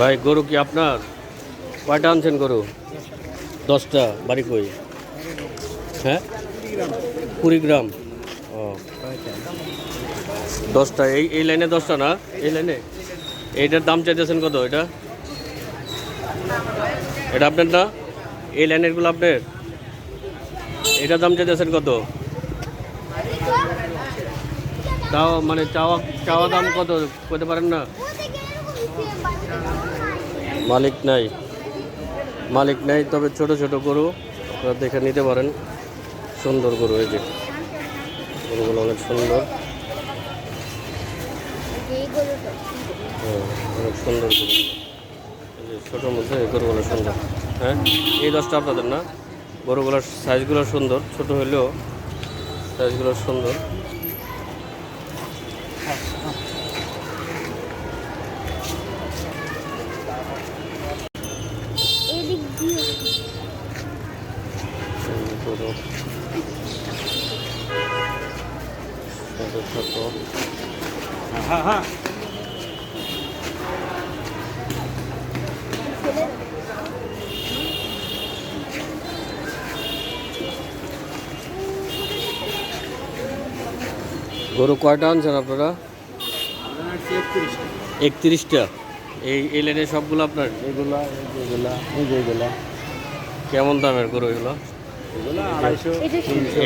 ভাই, গরু কি আপনার? কয়টা আনছেন গরু? দশটা, বাড়ি কই? হ্যাঁ? কুড়িগ্রাম ও। দশটা, এই এই লাইনে দশটা না? এই লাইনে? এইটার দাম চাইতেছেন কত এটা? এটা আপনার না? এই লাইনেরগুলো আপনার? এটার দাম চাইতেছেন কত? তাও মানে চাওয়া চাওয়া দাম কত? করতে পারেন না? মালিক নাই। মালিক নাই তবে ছোট ছোট গরু আপনারা দেখে নিতে পারেন। সুন্দর গরু এই যে। গরুগুলো অনেক সুন্দর। হ্যাঁ, অনেক সুন্দর গরু। ছোটোর মধ্যে এই গরুগুলো সুন্দর। হ্যাঁ এই দশটা আপনাদের না? গরুগুলোর সাইজগুলো সুন্দর ছোট হলেও সাইজগুলো সুন্দর। ছোটো ছোটো হ্যাঁ হ্যাঁ গরু কয়টা আনছেন আপনারা? একত্রিশটা। এই এই লাইনে সবগুলো আপনার? এগুলা এগুলা এগুলা। কেমন দামের গরু এগুলো? এগুলা আড়াইশো। এটা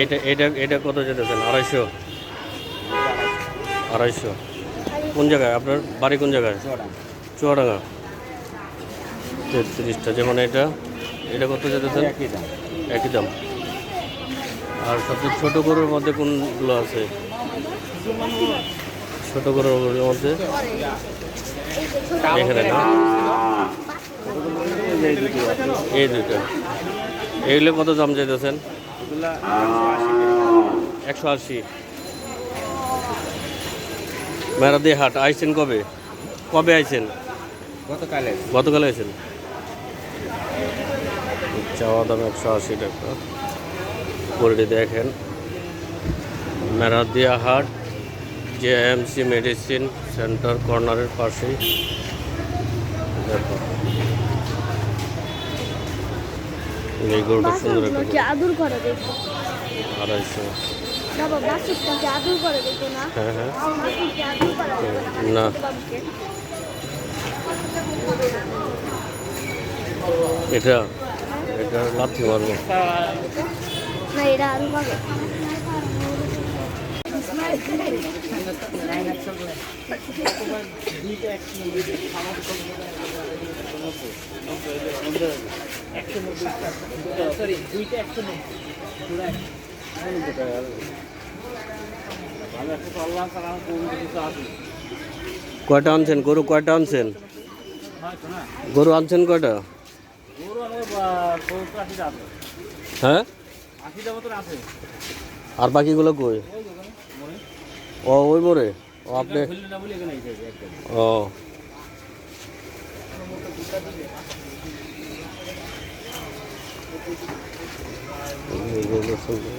এটা এটা এটা কত যেতেছেন? আড়াইশো। আড়াইশো। কোন জায়গায়? আপনার বাড়ি কোন জায়গায়? চুয়াডাঙ্গা। তেত্রিশটা। যেমন এটা এটা কত যেতেছেন একই দাম। একই দাম। আর সবচেয়ে ছোট গরুর মধ্যে কোনগুলো আছে? ছোট গরুর মধ্যে? এখানে না এই দুটো এইগুলো কত দাম এগুলা একশো আশি। মেরাদি হাট আইছেন কবে? কবে আইছেন? গতকালে। গতকাল আইছেন? চাওয়া দাম একশো আশি টাকা। গরুটি দেখেন মেরাদিয়া হাট J M C medicine center কর্নারের পাশেই। দেখো এই গরুটা সুন্দর আড়াইশো। না। হ্যাঁ হ্যাঁ। এটা এটা লাথি মারবো। না এটা আরও পাবে একটা চললাম সালাম কোন কিছু আছে কয়টা আনছেন? গরু কয়টা আনছেন? গরু আনছেন কয়টা? হ্যাঁ? আর বাকিগুলো কই? ও, ওই মোড়ে? ও, আপনি ও। এইগুলো সুন্দর।